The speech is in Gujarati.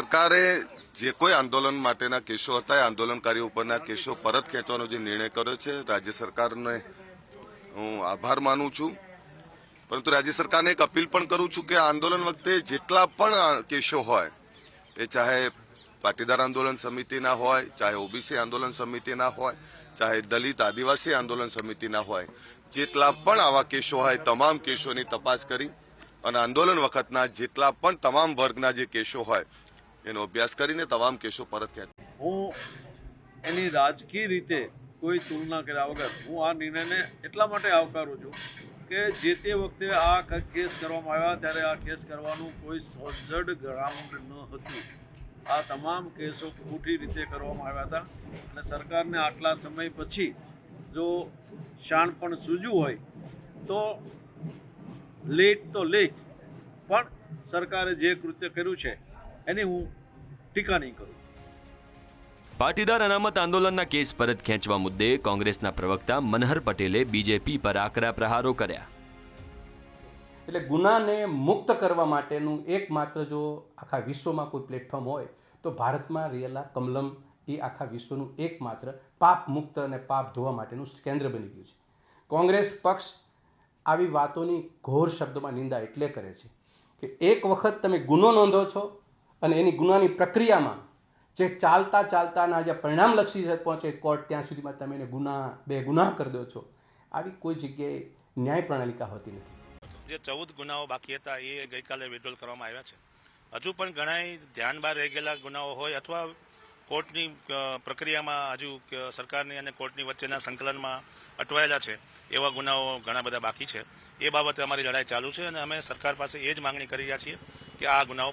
સરકારે જે કોઈ આંદોલન માટેના કેસો હતા, એ આંદોલનકારીઓ ઉપરના કેસો પરત ખેંચવાનો જે નિર્ણય કર્યો છે, રાજ્ય સરકારને હું આભાર માનું છું. પરંતુ રાજ્ય સરકારને એક અપીલ પણ કરું છું કે આંદોલન વખતે જેટલા પણ કેસો હોય, એ ચાહે પાટીદાર આંદોલન સમિતિના હોય, ચાહે ઓબીસી આંદોલન સમિતિના હોય, ચાહે દલિત આદિવાસી આંદોલન સમિતિના હોય, જેટલા પણ આવા કેસો હોય, તમામ કેસોની તપાસ કરી અને આંદોલન વખતના જેટલા પણ તમામ વર્ગના જે કેસો હોય એનો અભ્યાસ કરીને તમામ કેસો પરત ખેંચ. હું એની રાજકીય રીતે કોઈ તુલના કર્યા વગર હું આ નિર્ણયને એટલા માટે આવકારું છું કે જે તે વખતે આ કેસ કરવામાં આવ્યા ત્યારે આ કેસ કરવાનું કોઈ સોલિડ ગ્રાઉન્ડ ન હતું. આ તમામ કેસો ખોટી રીતે કરવામાં આવ્યા હતા અને સરકારને આટલા સમય પછી જો શાણપણ સૂજ્યું હોય તો લેટ તો લેટ, પણ સરકારે જે કૃત્ય કર્યું છે એની હું ટીકા નહીં કરું. પાટીદાર અનામત આંદોલનના કેસ પરત ખેંચવા મુદ્દે કોંગ્રેસના પ્રવક્તા મનહર પટેલે બીજેપી પર આકરા પ્રહારો કર્યા. એટલે ગુનાને મુક્ત કરવા માટેનું એકમાત્ર જો આખા વિશ્વમાં કોઈ પ્લેટફોર્મ હોય તો ભારતમાં રહેલા કમલમ એ આખા વિશ્વનું એકમાત્ર પાપ મુક્ત અને પાપ ધોવા માટેનું કેન્દ્ર બની ગયું છે. કોંગ્રેસ પક્ષ આવી વાતોની ઘોર શબ્દોમાં નિંદા એટલે કરે છે કે એક વખત તમે ગુનો નોંધો છો અને એની ગુનાની પ્રક્રિયામાં જે ચાલતા ચાલતાના જે પરિણામલક્ષી પહોંચે કોર્ટ ત્યાં સુધીમાં તમે એને ગુના, બે ગુનાહ કરી દો છો. આવી કોઈ જગ્યાએ ન્યાય પ્રણાલિકા હોતી નથી. જે ચૌદ ગુનાઓ બાકી હતા એ ગઈકાલે વિડ્રોલ કરવામાં આવ્યા છે. હજુ પણ ઘણા ધ્યાન બહાર રહી ગયેલા ગુનાઓ હોય અથવા કોર્ટની પ્રક્રિયામાં હજુ સરકારની અને કોર્ટની વચ્ચેના સંકલનમાં અટવાયેલા છે, એવા ગુનાઓ ઘણા બધા બાકી છે. એ બાબતે અમારી લડાઈ ચાલુ છે અને અમે સરકાર પાસે એ જ માંગણી કરી રહ્યા છીએ કે આ ગુનાઓ